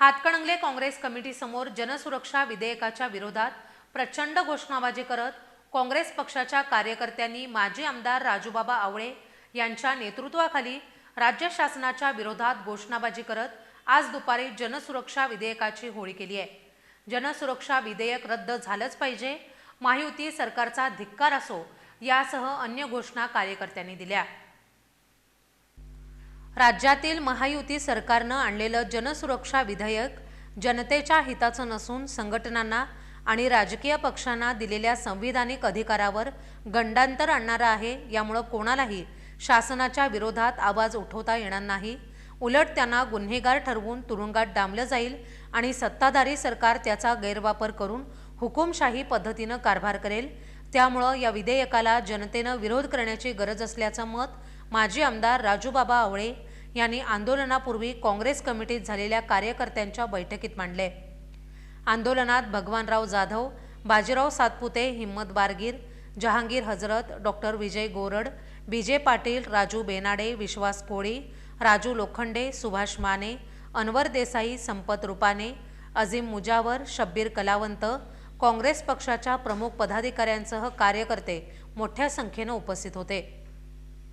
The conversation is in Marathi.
हातकणंगले काँग्रेस कमिटीसमोर जनसुरक्षा विधेयकाच्या विरोधात प्रचंड घोषणाबाजी करत काँग्रेस पक्षाच्या कार्यकर्त्यांनी माजी आमदार राजूबाबा आवळे यांच्या नेतृत्वाखाली राज्य शासनाच्या विरोधात घोषणाबाजी करत आज दुपारी जनसुरक्षा विधेयकाची होळी केली आहे. जनसुरक्षा विधेयक रद्द झालंच पाहिजे महायुती सरकारचा धिक्कार असो यासह अन्य घोषणा कार्यकर्त्यांनी दिल्या. राज्यातील महायुती सरकारनं आणलेलं जनसुरक्षा विधेयक जनतेच्या हिताचं नसून संघटनांना आणि राजकीय पक्षांना दिलेल्या संविधानिक अधिकारावर गंडांतर आणणारं आहे यामुळं कोणालाही शासनाच्या विरोधात आवाज उठवता येणार नाही. उलट त्यांना गुन्हेगार ठरवून तुरुंगात डांबलं जाईल आणि सत्ताधारी सरकार त्याचा गैरवापर करून हुकुमशाही पद्धतीनं कारभार करेल. त्यामुळं या विधेयकाला जनतेनं विरोध करण्याची गरज असल्याचं मत माजी आमदार राजूबाबा आवळे यांनी आंदोलनापूर्वी काँग्रेस कमिटीत झालेल्या कार्यकर्त्यांच्या बैठकीत मांडले. आंदोलनात Bhagwanrao Jadhav Bajirao Satpute Himmat Bargir Jahangir Hazrat doctor Vijay Gorad B J Patil Raju Benade Vishwas Koli Raju Lokhande Subhash Mane Anwar Desai Sampat Rupane Azim Mujawar Shabbir कलावंत काँग्रेस पक्षाच्या प्रमुख पदाधिकाऱ्यांसह कार्यकर्ते मोठ्या संख्येनं उपस्थित होते.